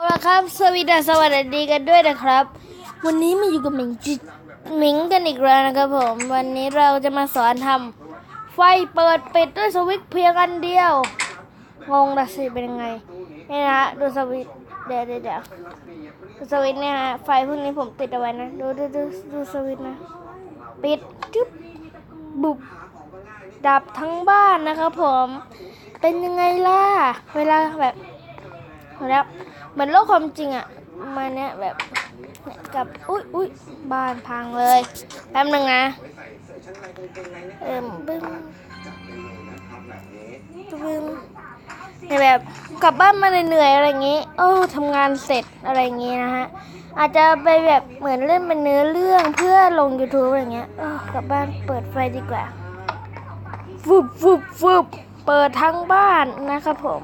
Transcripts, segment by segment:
เอาละครับสวัสดีสวัสดีกันด้วยนะครับ วันนี้มาอยู่กับหมิงจิหมิงกันอีกแล้วนะครับผม วันนี้เราจะมาสอนทำไฟเปิดปิดด้วยสวิตช์เพียงอันเดียว งงละสิเป็นยังไงนี่นะฮะดูสวิตช์เดี๋ยวเดี๋ยวเดี๋ยวดูสวิตช์เนี่ยฮะไฟพวกนี้ผมติดเอาไว้นะดูดูดูดูสวิตช์นะ ปิดจุ๊บบุบดับทั้งบ้านนะครับผม เป็นยังไงล่ะเวลาแบบ แล้วเหมือนโลกความจริงอะมาเนี้ยแบบกับอุ้ยอุ้ยบ้านพังเลยแป๊บนึงนะเอิ่มบึ้มบึ้มเนี่ยแบบกลับบ้านมาเหนื่อยอะไรอย่างงี้ โอ้ทำงานเสร็จอะไรอย่างงี้นะฮะ อาจจะไปแบบเหมือนเล่นเป็นเนื้อเรื่องเพื่อลง YouTube อะไรเงี้ยเออกลับบ้านเปิดไฟดีกว่าฟึบฟึบฟึบเปิดทั้งบ้านนะครับผม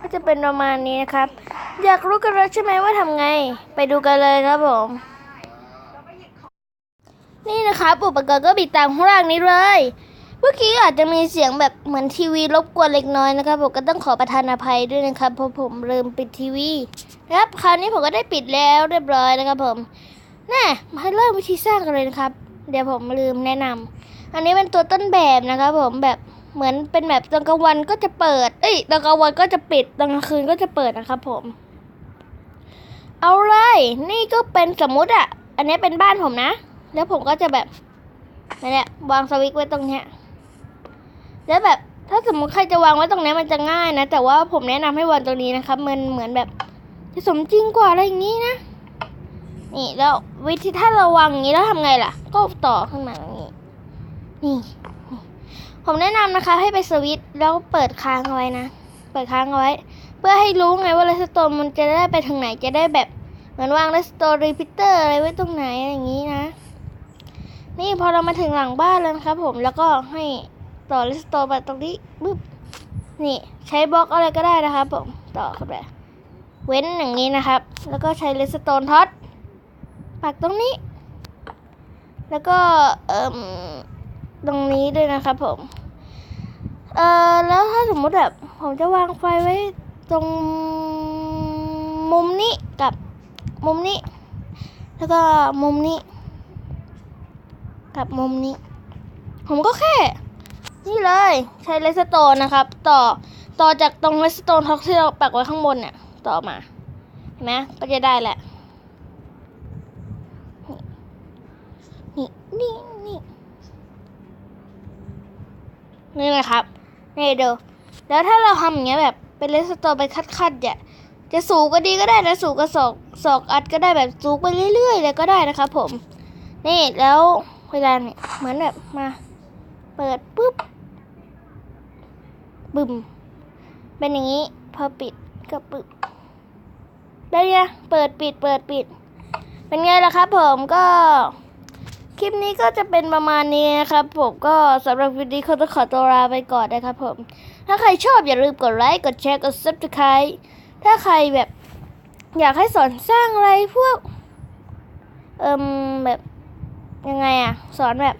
ก็จะเป็นประมาณนี้นะครับ อยากรู้กันแล้วใช่ไหมว่าทำไง ไปดูกันเลยครับผม นี่นะครับอุปกรณ์ก็บิดตามข้างล่างนี้เลย เมื่อกี้อาจจะมีเสียงแบบเหมือนทีวีรบกวนเล็กน้อยนะครับผมก็ต้องขอประทานอภัยด้วยนะครับเพราะผมลืมปิดทีวีนะครับคราวนี้ผมก็ได้ปิดแล้วเรียบร้อยนะครับผมแน่มาเริ่มวิธีสร้างกันเลยนะครับ เดี๋ยวผมลืมแนะนำอันนี้เป็นตัวต้นแบบนะครับผมแบบ เหมือนเป็นแบบตอนกลางวันก็จะเปิด เอ้ยตอนกลางวันก็จะปิดตอนกลางคืนก็จะเปิดนะครับผม เอาเลยนี่ก็เป็นสมมุติอะอันนี้เป็นบ้านผมนะ แล้วผมก็จะแบบนั่แหละวางสวิตช์ไว้ตรงเนี้ยแล้วแบบถ้าสมมติใครจะวางไว้ตรงนี้มันจะง่ายนะ แต่ว่าผมแนะนำให้วางตรงนี้นะครับ มันเหมือนแบบจะสมจริงกว่าอะไรอย่างนี้นะ นี่แล้ววิธีถ้าเราวางอย่างนี้แล้วทำไงล่ะ ก็ต่อขึ้นมาอย่างนี้ นี่ ผมแนะนำนะคะให้ไปสวิตช์แล้วเปิดค้างเอาไว้นะ เปิดค้างเอาไว้ เพื่อให้รู้ไงว่าเรสโตนมันจะได้ไปทางไหนจะได้แบบเหมือนวางเรสโตนรีพิเตอร์อะไรไว้ตรงไหนอะไรอย่างนี้นะ นี่พอเรามาถึงหลังบ้านแล้วนะครับผมแล้วก็ให้ต่อเรสโตนไปตรงนี้บึ๊บนี่ใช้บล็อกอะไรก็ได้นะครับผมต่อเข้าไปเว้นอย่างนี้นะครับ แล้วก็ใช้เรสโตนท็อตปักตรงนี้ แล้วก็เอ่ม ตรงนี้ด้วยนะครับผม เอ่อ แล้วถ้าสมมติแบบ ผมจะวางไฟไว้ตรงมุมนี้กับมุมนี้ แล้วก็มุมนี้ กับมุมนี้ ผมก็แค่ นี่เลย ใช้เลสโตนนะครับ ต่อต่อจากตรงเลสโตนท็อกที่เราปักไว้ข้างบนเนี่ย ต่อมา เห็นไหมก็จะได้แหละ นี่ นี่นี่ นี่นะครับ นี่ดูแล้วถ้าเราทำอย่างเงี้ยแบบเป็นเลสโตนไปคัดๆเนี่ยจะสูงก็ดีก็ได้นะสูงก็ศอกศอกอัดก็ได้แบบสูงไปเรื่อยๆเลยก็ได้นะครับผม นี่แล้วเวลาเนี่ยเหมือนแบบมา เปิดปุ๊บบึมเป็นอย่างนี้พอปิดก็ปึ๊บได้ยังเปิดปิดเปิดปิด เป็นไงล่ะครับผมก็ คลิปนี้ก็จะเป็นประมาณนี้นะครับ ผมก็สำหรับวิดีโอก็ต้องขอตัวลาไปก่อนนะครับผม ถ้าใครชอบอย่าลืมกดไลค์กดแชร์กด subscribe ถ้าใครแบบอยากให้สอนสร้างอะไรพวก เอิมแบบยังไงอะสอนแบบ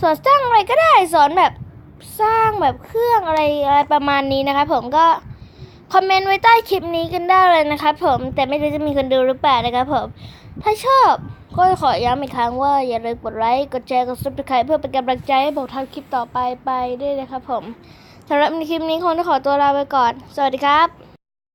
สอนสร้างอะไรก็ได้สอนแบบสร้างแบบเครื่องอะไรอะไรประมาณนี้นะครับผมก็คอมเมนต์ไว้ใต้คลิปนี้กันได้เลยนะครับผมแต่ไม่รู้จะมีคนดูหรือเปล่านะครับผม ถ้าชอบ ก็ขอย้ำอีกครั้งว่าอย่าลืมกดไลค์กดแชร์กดซับสไครต์เพื่อเป็นกำลังใจให้ผมทำคลิปต่อไปไปด้วยนะครับผมสำหรับในคลิปนี้คงต้องขอตัวลาไปก่อน สวัสดีครับ